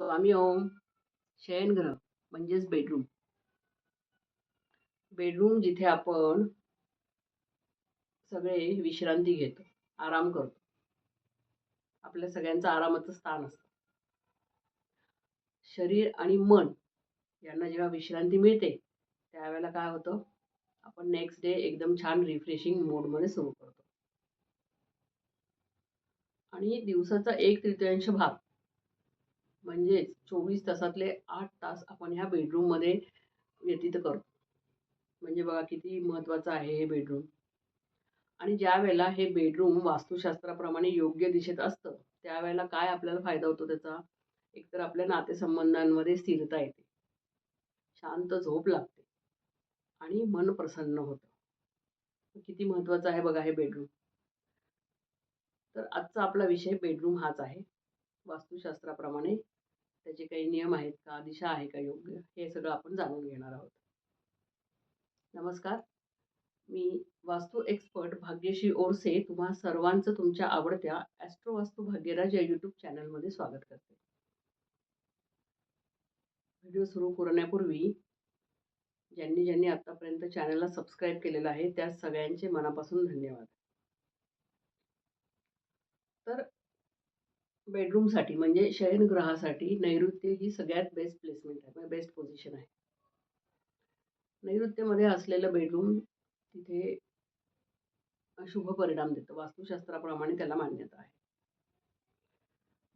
स्वामी ओम शयनगृह म्हणजेच bedroom bedroom जिथे आपण सगळे विश्रांती घेतो आराम करतो. आपल्या सगळ्यांचं आरामाचं स्थान असतं. शरीर आणि मन यांना जेव्हा विश्रांती मिळते त्यावेळेला काय होतं? आपण नेक्स्ट डे एकदम छान रिफ्रेशिंग मोडमध्ये सुरू करतो. आणि दिवसाचा एक तृतीयांश भाग म्हणजेच चोवीस तासातले आठ तास आपण ह्या बेडरूममध्ये व्यतीत करतो. म्हणजे बघा किती महत्त्वाचं आहे हे बेडरूम आणि ज्या वेळेला हे बेडरूम वास्तुशास्त्राप्रमाणे योग्य दिशेत असतं त्यावेळेला काय आपल्याला फायदा होतो त्याचा? एकतर आपल्या नातेसंबंधांमध्ये स्थिरता येते. शांत झोप लागते. आणि मन प्रसन्न होतं. किती महत्त्वाचं आहे बघा हे बेडरूम तर आजचा आपला विषय बेडरूम हाच आहे. वास्तुशास्त्राप्रमाणे त्याचे काही नियम आहेत का? दिशा आहे का योग्य? हे सगळं आपण जाणून घेणार आहोत. नमस्कार. मी वास्तू एक्सपर्ट भाग्यश्री ओरसे तुम्हा सर्वांचं तुमच्या आवडत्या ॲस्ट्रो वास्तू भाग्यराज या यूट्यूब चॅनलमध्ये स्वागत करते. व्हिडिओ सुरू करण्यापूर्वी ज्यांनी ज्यांनी आतापर्यंत चॅनलला सबस्क्राईब केलेलं आहे त्या सगळ्यांचे मनापासून धन्यवाद. तर बेडरूमसाठी म्हणजे शयनगृहासाठी नैऋत्य ही सगळ्यात बेस्ट प्लेसमेंट आहे म्हणजे बेस्ट पोझिशन आहे. नैऋत्यमध्ये असलेलं बेडरूम तिथे शुभ परिणाम देतं. वास्तुशास्त्राप्रमाणे त्याला मान्यता आहे.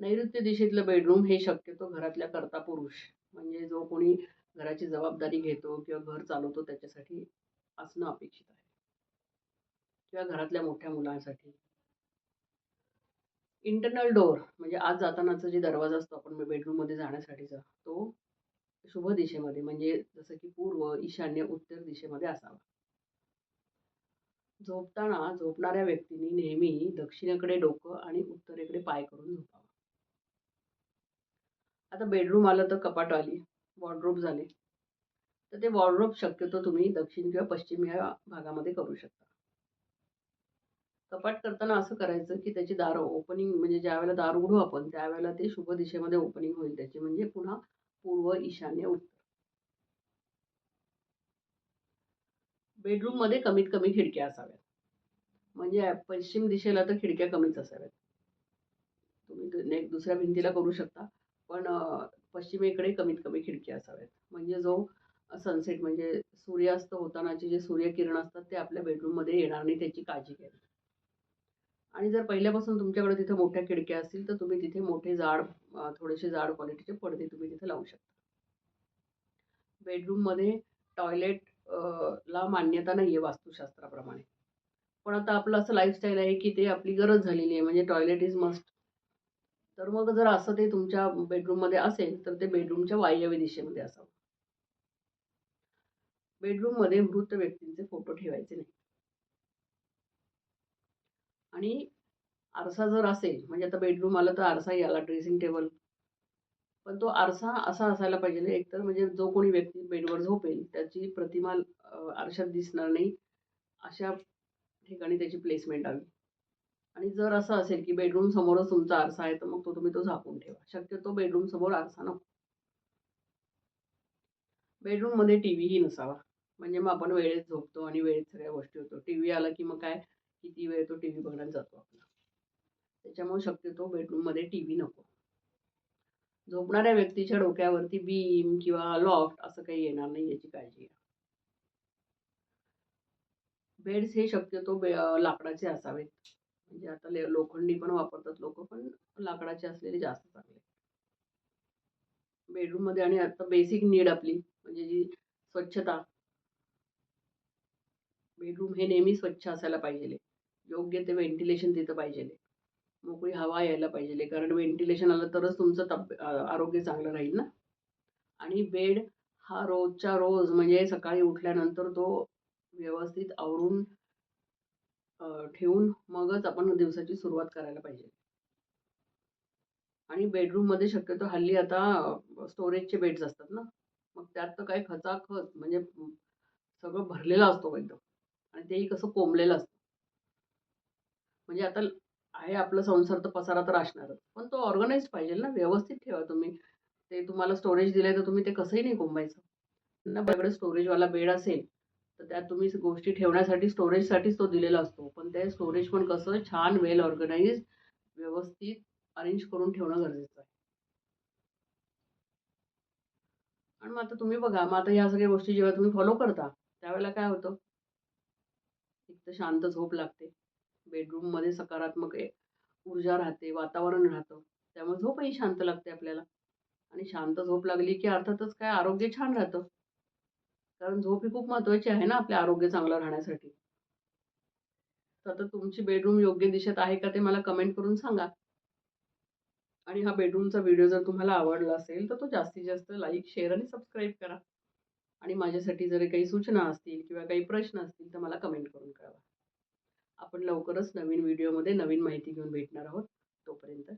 नैऋत्य दिशेतलं बेडरूम हे शक्यतो घरातल्या कर्ता पुरुष म्हणजे जो कोणी घराची जबाबदारी घेतो किंवा घर चालवतो त्याच्यासाठी असणं अपेक्षित आहे. किंवा घरातल्या मोठ्या मुलांसाठी. इंटरनल डोअर म्हणजे आज जातानाचा जे दरवाजा असतो आपण बेडरूममध्ये जाण्यासाठीचा तो शुभ दिशेमध्ये म्हणजे जसं की पूर्व ईशान्य उत्तर दिशेमध्ये असावा. झोपताना झोपणाऱ्या व्यक्तींनी नेहमी दक्षिणेकडे डोकं आणि उत्तरेकडे पाय करून झोपावं. आता बेडरूम आलं तर कपाट आली वॉर्ड्रोप झाले. तर ते वॉर्ड्रोप शक्यतो तुम्ही दक्षिण किंवा पश्चिम या भागामध्ये करू शकता. कपाट करताना असं करायचं की त्याची दारं ओपनिंग म्हणजे ज्या वेळेला दार उघडू आपण त्यावेळेला ते शुभ दिशेमध्ये ओपनिंग होईल त्याची. म्हणजे पुन्हा पूर्व ईशान्य उत्तर. बेडरूममध्ये कमीत कमी खिडक्या असाव्यात. म्हणजे पश्चिम दिशेला तर खिडक्या कमीच असाव्यात. तुम्ही दुसऱ्या भिंतीला करू शकता. पण पश्चिमेकडे कमीत कमी खिडक्या असाव्यात. म्हणजे जो सनसेट म्हणजे सूर्यास्त होतानाचे जे सूर्यकिरण असतात ते आपल्या बेडरूममध्ये येणार नाही त्याची काळजी घ्यावी आणि जर पहिल्यापासून तुमच्याकडे तिथे मोठ्या खिडक्या असतील तर तुम्ही तिथे मोठे जाड थोडेसे जाड क्वालिटीचे पडदे तुम्ही तिथे लावू शकता. बेडरूममध्ये टॉयलेट ला मान्यता नाही आहे वास्तुशास्त्राप्रमाणे. पण आता आपलं असं लाईफस्टाईल आहे की ते आपली गरज झालेली आहे म्हणजे टॉयलेट इज मस्ट तर मग जर असं ते तुमच्या बेडरूममध्ये असेल तर ते बेडरूमच्या वायव्य दिशेमध्ये असावं. बेडरूममध्ये मृत व्यक्तींचे फोटो ठेवायचे नाही आणि आरसा जर असेल म्हणजे आता बेडरूम आलं तर आरसा याला ड्रेसिंग टेबल पण तो आरसा असा असायला पाहिजे एकतर म्हणजे जो कोणी व्यक्ती बेडवर झोपेल त्याची प्रतिमा आरशात दिसणार नाही अशा ठिकाणी त्याची प्लेसमेंट हवी. आणि जर असं असेल की बेडरूम समोरच तुमचा आरसा आहे तर मग तो तुम्ही तो झाकून ठेवा. शक्यतो बेडरूम समोर आरसा नको. बेडरूममध्ये टी व्हीही नसावा. म्हणजे मग आपण वेळेत झोपतो आणि वेळेत सगळ्या गोष्टी होतो. टी व्ही आला की मग काय? किती वेळ तो टी व्ही बघण्यात जातो आपला. त्याच्यामुळे शक्यतो बेडरूममध्ये टी व्ही नको. झोपणाऱ्या व्यक्तीच्या डोक्यावरती बीम किंवा लॉफ्ट असं काही येणार नाही याची काळजी घ्या. बेड्स हे शक्यतो बे लाकडाचे असावेत. म्हणजे आता लोखंडी पण वापरतात लोक पण लाकडाचे असलेले जास्त चांगले बेडरूममध्ये आणि आता बेसिक नीड आपली म्हणजे जी स्वच्छता. बेडरूम हे नेहमी स्वच्छ असायला पाहिजे. योग्य ते व्हेंटिलेशन तिथं पाहिजे. मोकळी हवा यायला पाहिजे. कारण व्हेंटिलेशन आलं तरच तुमचं तब आरोग्य चांगलं राहील ना? आणि बेड हा रोजच्या रोज म्हणजे सकाळी उठल्यानंतर तो व्यवस्थित आवरून ठेवून मगच आपण दिवसाची सुरुवात करायला पाहिजे. आणि बेडरूममध्ये शक्यतो हल्ली आता स्टोरेजचे बेड्स असतात ना? मग त्यात तर काही खचाखच म्हणजे सगळं भरलेलं असतो एकदम. आणि तेही कसं कोंबलेलं असतं. म्हणजे आता आहे आपलं संसार तर पसारा तर असणारच पण तो ऑर्गनाईज पाहिजे ना व्यवस्थित ठेवा तुम्ही ते तुम्हाला स्टोरेज दिलंय तर तुम्ही ते कसंही नाही कोंबायचं. ना आपल्याकडे स्टोरेजवाला बेड असेल, तर त्यात तुम्ही गोष्टी ठेवण्यासाठी स्टोरेजसाठीच तो दिलेला असतो. पण ते स्टोरेज पण कसं छान वेल ऑर्गनाईज व्यवस्थित अरेंज करून ठेवणं गरजेचं आहे. आणि मग आता तुम्ही बघा, मग आता ह्या सगळ्या गोष्टी जेव्हा तुम्ही फॉलो करता, त्यावेळेला काय होतं? एक तर शांत झोप लागते. बेडरूममध्ये सकारात्मक ए ऊर्जा राहते, वातावरण राहतं. त्यामुळे झोपही शांत लागते आपल्याला. आणि शांत झोप लागली की अर्थातच काय आरोग्य छान राहतं. कारण झोप ही खूप महत्त्वाची आहे ना आपलं आरोग्य चांगलं राहण्यासाठी. तर आता तुमची बेडरूम योग्य दिशेत आहे का ते मला कमेंट करून सांगा. आणि हा बेडरूमचा व्हिडिओ जर तुम्हाला आवडला असेल, तर तो जास्तीत जास्त लाईक, शेअर आणि सबस्क्राईब करा. आणि माझ्यासाठी जर काही सूचना असतील किंवा काही प्रश्न असतील, तर मला कमेंट करून आपण लवकरच नवीन व्हिडिओमध्ये नवीन माहिती घेऊन भेटणार आहोत. तोपर्यंत